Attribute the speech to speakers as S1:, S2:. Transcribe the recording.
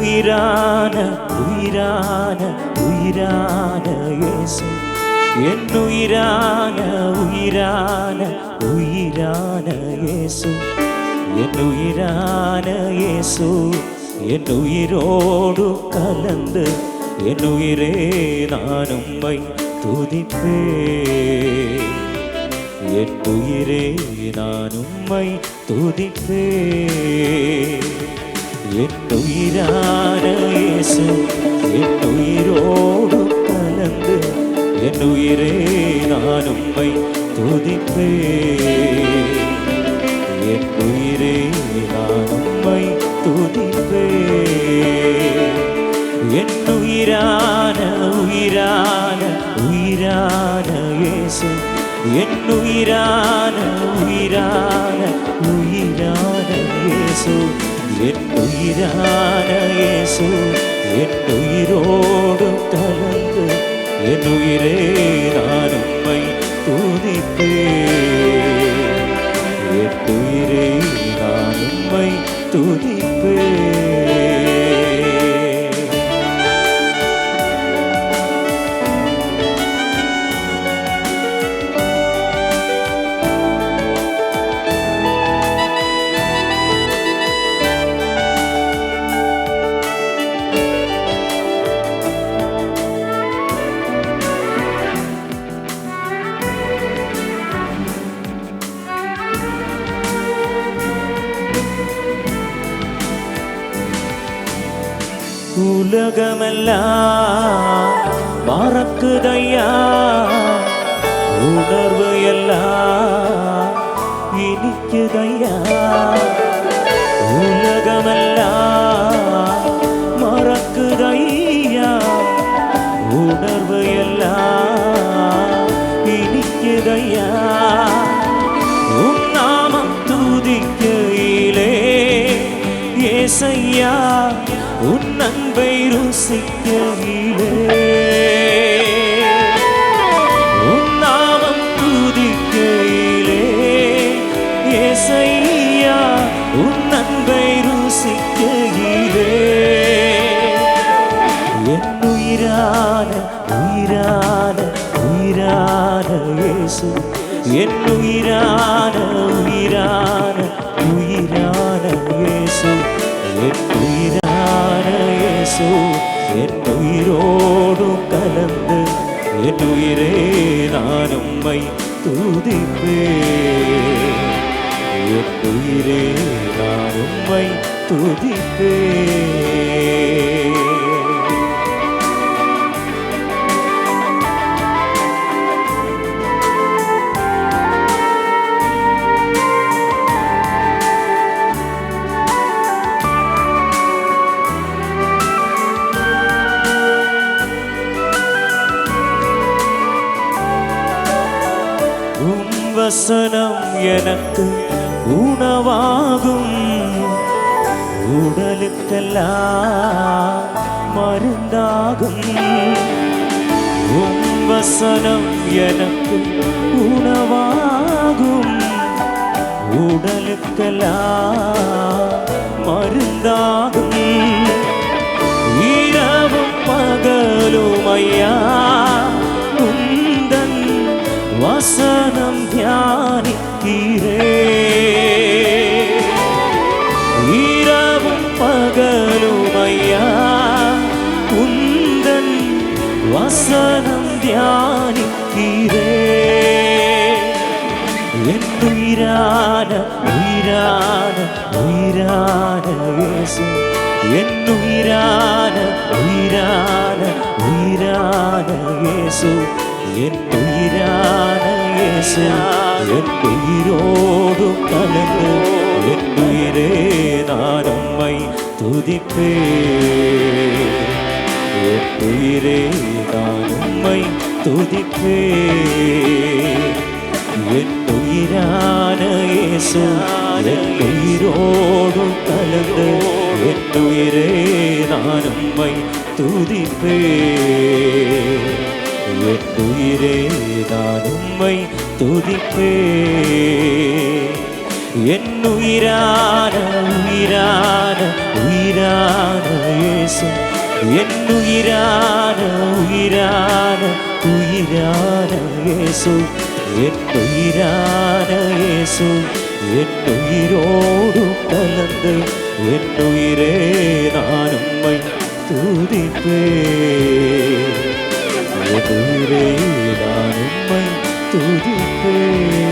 S1: உயிரான உயிரான உயிரான இயேசு. என் உயிரான உயிரான உயிரான இயேசு. என் உயிரான இயேசு என் உயிரோடு கலந்து என் உயிரே நான் உம்மை துதிப்பே என் உயிரே நான் உம்மை துதிப்பே என் உயிரான இயேசு என் கலந்து என் உயிரே நான் உம்மை துதிப்பே என் உயிரே நான் உம்மை துதிப்பே என் உயிரான உயிரான உயிரான இயேசு என் உயிரான உயிரான உயிரான இயேசு. என் உயிரான இயேசு என் உயிரோடு கலந்து என் உயிரே நான் உம்மை துதிப்பேன். என் உயிரே நான் உம்மை துதிப்பேன். உலகமெல்லாம் மறக்குதையா? உணர்வு எல்லாம் இனிக்குதையா? உலகமெல்லாம் மறக்குதையா? உணர்வு எல்லாம் இனிக்குதையா உன்னாமம் தூதிக்கையிலே ஏசையா உன் அன்பை ருசிக்கையிலே உன் நாமம் துதிக்கையிலே ஏசையா உன் அன்பை ருசிக்கையிலே என் உயிரான உயிரான உயிரான இயேசு. என் உயிரான உயிரான உயிரான என் உயிரோடு கலந்து என் உயிரே நான் உம்மை துதிப்பேன். என் உயிரே நான் உம்மை துதிப்பேன். வசனம் எனக்கு உணவாகும். உடலுக்கெல்லாம் மருந்தாகும். உன் வசனம் எனக்கு உணவாகும். உடலுக்கெல்லாம் மருந்தாகும். இரவும் பகலும் ஐயா. வசனம் தியானிக்கிறே. என் உயிரான உயிரான உயிரான இயேசு. என் உயிரான உயிரான உயிரான இயேசு. என் உயிரான இயேசு. என் உயிரோடு கலந்து என் உயிரே நான் உம்மை துதிப்பேன். உயிரே நான் உம்மை துதிப்பே என் உயிரான இயேசு என் உயிரோடு கலந்து என் உயிரே நான் உம்மை துதிப்பே என் உயிரே நான் உம்மை துதிப்பே என் உயிரான உயிரான உயிரான இயேசு என் உயிரான உயிரான உயிரான இயேசு. என் உயிரான இயேசு. என் கலந்து என் உயிரே நான் உம்மை துதிப்பேன். என் நான் உம்மை துதிப்பேன்.